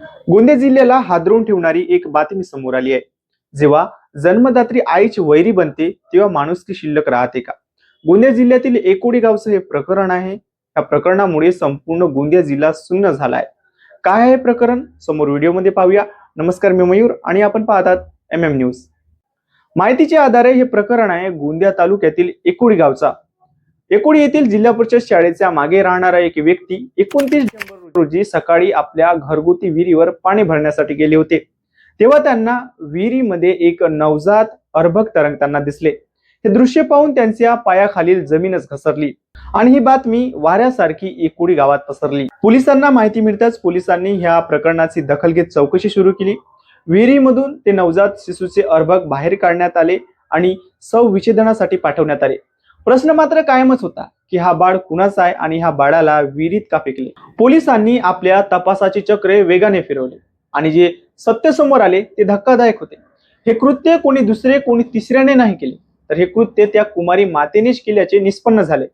गोंदिया जिल्ह्याला हादरवून ठेवणारी एक बातमी समोर आली आहे. जेव्हा जन्मदात्री आईची वैरी बनते तेव्हा माणुसकी शिल्लक राहते का? गोंदिया जिल्ह्यातील एकोडी गावचं हे प्रकरण आहे. या प्रकरणामुळे संपूर्ण गोंदिया जिल्हा सुन्न झालाय. काय आहे प्रकरण? समोर व्हिडिओमध्ये पाहूया. नमस्कार मी मयूर आणि आपण पाहतात एम एम न्यूज माहितीच्या आधारे हे प्रकरण आहे गोंदिया तालुक्यातील एकोडी गावचा. एकोडी येथील जिल्हा परिषद शाळेच्या मागे राहणारा एक व्यक्ती एकोणतीस डिसेंबर रोजी सकाळी आपल्या घरगुती विहिरीवर पाणी भरण्यासाठी गेले होते. तेव्हा त्यांना विहिरीमध्ये एक नवजात अर्भक तरंगताना दिसले. हे दृश्य पाहून त्यांच्या पायाखालील जमीनच घसरली. आणि ही बातमी वाऱ्यासारखी एकुडी गावात पसरली. पोलिसांना माहिती मिळताच पोलिसांनी ह्या प्रकरणाची दखल घेत चौकशी सुरू केली. विहिरीमधून ते नवजात शिशूचे अर्भक बाहेर काढण्यात आले आणि सौविच्छेदनासाठी पाठवण्यात आले. प्रश्न मात्र कायमच होता. की हा बाळ कुणाचा आहे आणि ह्या बाळाला विहिरीत का फेकले? पोलिसांनी आपल्या तपासाची चक्रे वेगाने फिरवली आणि जे सत्य समोर आले ते धक्कादायक होते. हे कृत्य कोणी दुसरे कोणी तिसऱ्याने नाही केले. तर हे कृत्य त्या कुमारी मातेनेच केल्याचे निष्पन्न झाले.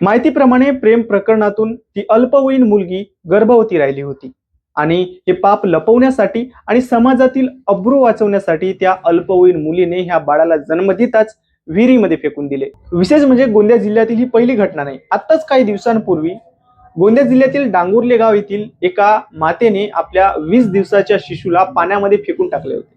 माहितीप्रमाणे प्रेम प्रकरणातून ती अल्पवयीन मुलगी गर्भवती राहिली होती. आणि हे पाप लपवण्यासाठी आणि समाजातील अब्रू वाचवण्यासाठी त्या अल्पवयीन मुलीने ह्या बाळाला जन्म देताच विहिरीमध्ये फेकून दिले. विशेष म्हणजे गोंदिया जिल्ह्यातील ही पहिली घटना नाही. आत्ताच काही दिवसांपूर्वी गोंदिया जिल्ह्यातील डांगुर्ले गाव येथील एका मातेने आपल्या वीस दिवसाच्या शिशूला पाण्यामध्ये फेकून टाकले होते.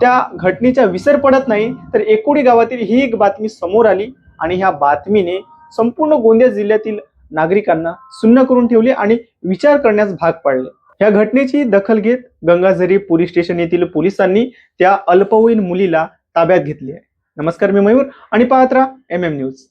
त्या घटनेचा विसर पडत नाही तर एकोडी गावातील ही एक बातमी समोर आली आणि ह्या बातमीने संपूर्ण गोंदिया जिल्ह्यातील नागरिकांना सुन्न करून ठेवले आणि विचार करण्यास भाग पाडले. या घटनेची दखल घेत गंगाझरी पोलीस स्टेशन येथील पोलिसांनी त्या अल्पवयीन मुलीला ताब्यात घेतली आहे. नमस्कार मी मयूर आणि पाहत राहा एम एम न्यूज